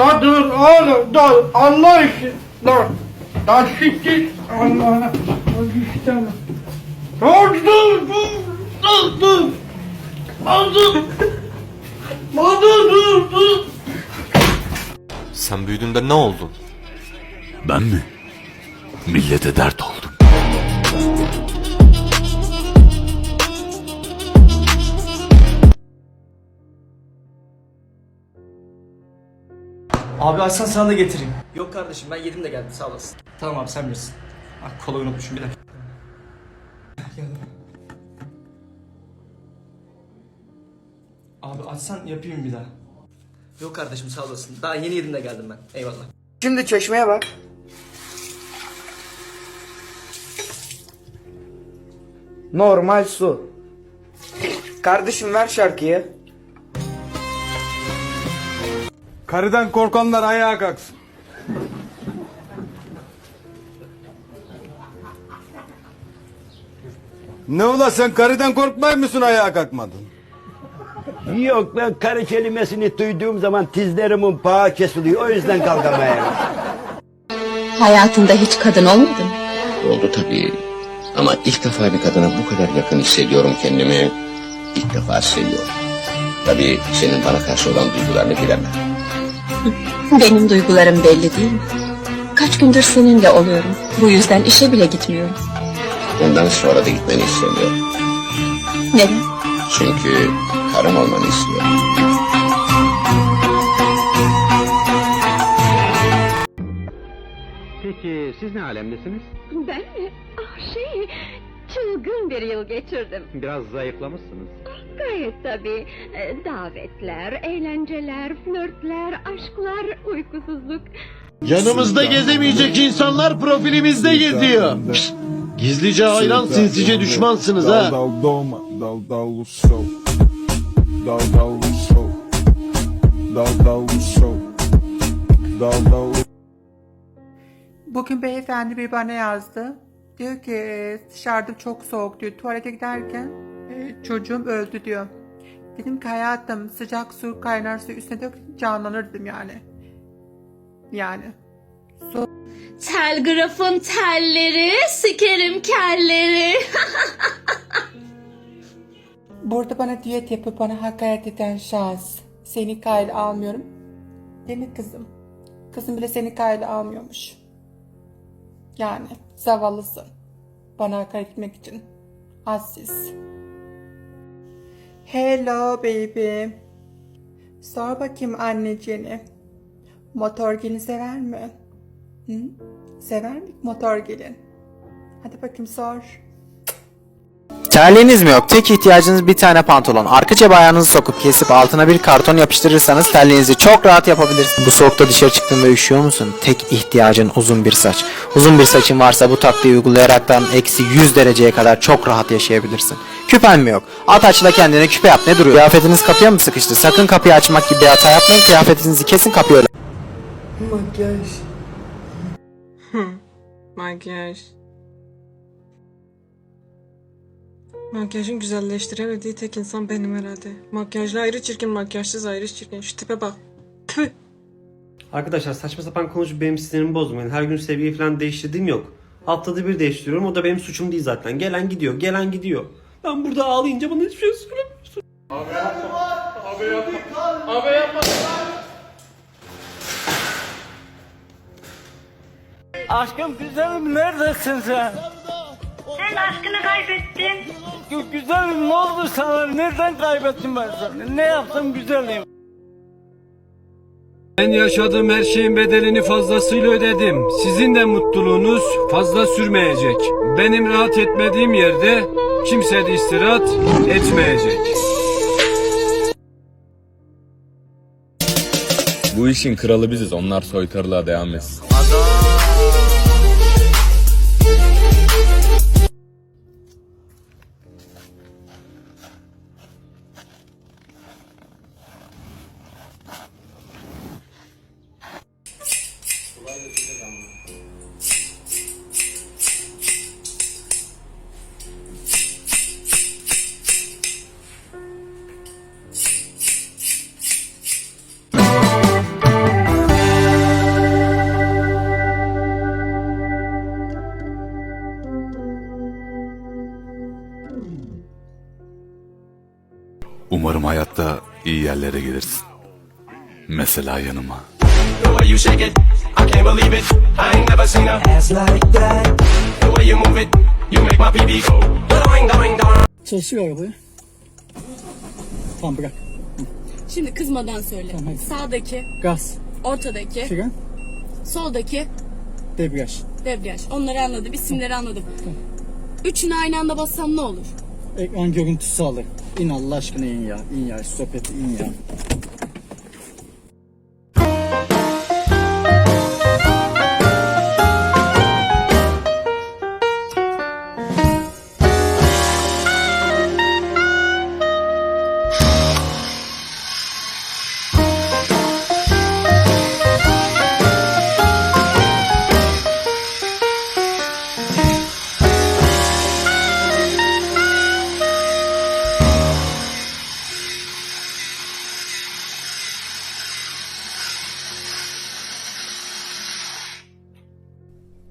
La dur oğlum dur Allah için dur. La siktir Allah'ına. İşte ama. Dur dur dur dur dur. Dur dur. Dur dur dur. Sen büyüdüğünde ne oldun? Ben mi? Millete dert oldum. Abi açsan sana da getireyim. Yok kardeşim ben yedim de geldim sağ olasın. Tamam abi sen bilirsin. Ah kolayı unutmuşum bir dakika. Geldim. Abi açsan yapayım bir daha. Yok kardeşim sağ olasın. Daha yeni yedim de geldim ben. Eyvallah. Şimdi çeşmeye bak. Normal su. Kardeşim ver şarkıyı. Karıdan korkanlar ayağa kalksın. Ne ula sen karıdan korkmay mısın ayağa kalkmadın? Yok ben karı kelimesini duyduğum zaman dizlerimin bağı kesiliyor. O yüzden kalkamıyorum. Hayatında hiç kadın olmadı mı? Oldu tabii. Ama ilk defa bir kadına bu kadar yakın hissediyorum kendimi. İlk defa seviyorum. Tabii senin bana karşı olan duygularını bilemem. Benim duygularım belli değil mi? Kaç gündür seninle oluyorum. Bu yüzden işe bile gitmiyorum. Bundan sonra da gitmeni istemiyorum. Neden? Çünkü karım olmanı istiyorum. Peki siz ne alemdesiniz? Ben mi? Ah şey, çılgın bir yıl geçirdim. Biraz zayıflamışsınız. Gayet tabii. Ee, Davetler, eğlenceler, flörtler, aşklar, uykusuzluk. Yanımızda gezemeyecek insanlar profilimizde geziyor. Pişt, Gizlice hayran sinsice düşmansınız ha. Dal dolma, dal dal sol. Dal dal sol. Dal dal sol. Dal dal Bugün beyefendi bir bana yazdı. Diyor ki "E, dışarıda çok soğuk diyor. Tuvalete giderken çocuğum öldü diyor. Dedim ki hayatım sıcak su kaynar su üstüne dök canlanırdım yani. Yani. Telgrafın telleri, sikerim kelleri. Burada bana diyet yapıp bana hakaret eden şahıs. Seni kayla almıyorum. Değil mi kızım? Kızım bile seni kayla almıyormuş. Yani zavallısın. Bana hakaret etmek için. Hassiz. Hello baby. Sor bakayım anneciğini. Motor gelin sever mi? Hı? Sever mi motor gelin? Hadi bakayım sor. Terliğiniz mi yok? Tek ihtiyacınız bir tane pantolon. Arka cebe ayağınızı sokup kesip altına bir karton yapıştırırsanız terliğinizi çok rahat yapabilirsiniz. Bu soğukta dışarı çıktığında üşüyor musun? Tek ihtiyacın uzun bir saç. Uzun bir saçın varsa bu taktiği uygulayaraktan eksi 100 dereceye kadar çok rahat yaşayabilirsin. Küpen mi yok? At açla kendine küpe yap ne duruyor? Kıyafetiniz kapıya mı sıkıştı? Sakın kapıyı açmak gibi bir hata yapmayın. Kıyafetinizi kesin kapıya öyle. Makyaj. Makyaj. Makyajın güzelleştiremediği tek insan benim herhalde. Makyajlı ayrı çirkin, makyajsız ayrı çirkin. Şu tipe bak. Tüh. Arkadaşlar saçma sapan konuşup benim sinirimi bozmayın. Her gün seviye falan değiştirdiğim yok. Haftada bir değiştiriyorum. O da benim suçum değil zaten. Gelen gidiyor, gelen gidiyor. Ben burada ağlayınca bana hiçbir şey söylemiyorsun. Aşkım güzelim neredesin sen? Sen aşkını kaybettin. Gü- Güzelim ne oldu sana? Nereden kaybettim ben seni? Ne yaptım güzelim? Ben yaşadığım her şeyin bedelini fazlasıyla ödedim. Sizin de mutluluğunuz fazla sürmeyecek. Benim rahat etmediğim yerde kimse de istirahat etmeyecek. Bu işin kralı biziz. Onlar soytarılığa devam etsin. Umarım hayatta iyi yerlere gelirsin. Mesela yanıma. The way bu. Tamam bırak. Şimdi kızmadan söyle. Sağdaki, Gaz, ortadaki, fren, soldaki, debriyaj. debriyaj. Onları anladım, isimleri anladım. Üçünü aynı anda bassam ne olur? Ekran görüntüsü alır. İn Allah aşkına in ya. İn ya. Sohbeti in ya.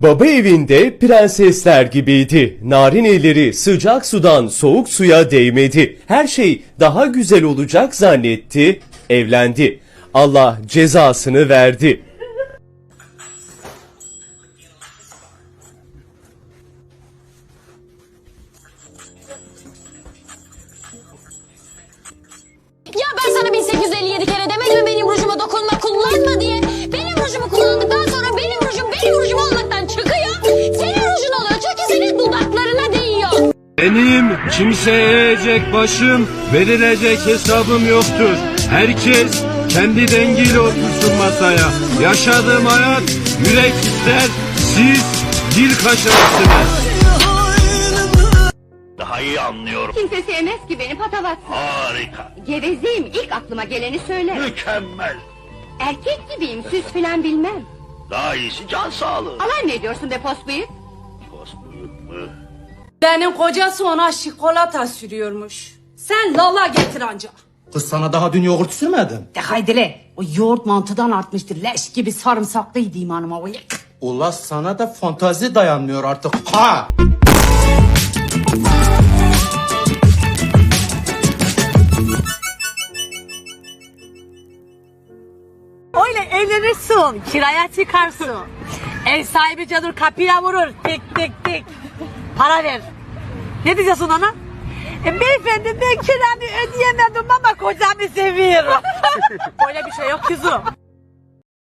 Baba evinde prensesler gibiydi. Narin elleri sıcak sudan soğuk suya değmedi. Her şey daha güzel olacak zannetti. Evlendi. Allah cezasını verdi. Benim kimseye eğecek başım, verilecek hesabım yoktur. Herkes kendi dengiyle otursun masaya. Yaşadığım hayat yürek ister, siz dil kaşarsınız. Daha iyi anlıyorum. Kimse sevmez ki beni patavat. Harika. Gevezeyim, ilk aklıma geleni söyle. Mükemmel. Erkek gibiyim, süs filan bilmem. Daha iyisi can sağlığı. Alay ne ediyorsun be pos bıyık? Mü? Benim kocası ona çikolata sürüyormuş. Sen lala getir anca. Kız sana daha dün yoğurt sürmedim. De haydile, o yoğurt mantıdan artmıştır. Leş gibi sarımsaklıydı imanıma o yık. Ula sana da fantazi dayanmıyor artık. Ha! Öyle evlenirsin, kiraya çıkarsın. Ev sahibi canır kapıya vurur, tik tik tik. Para ver. Ne diyeceksin ona? E, beyefendi ben kiramı ödeyemedim ama kocamı seviyorum. Öyle bir şey yok kızım.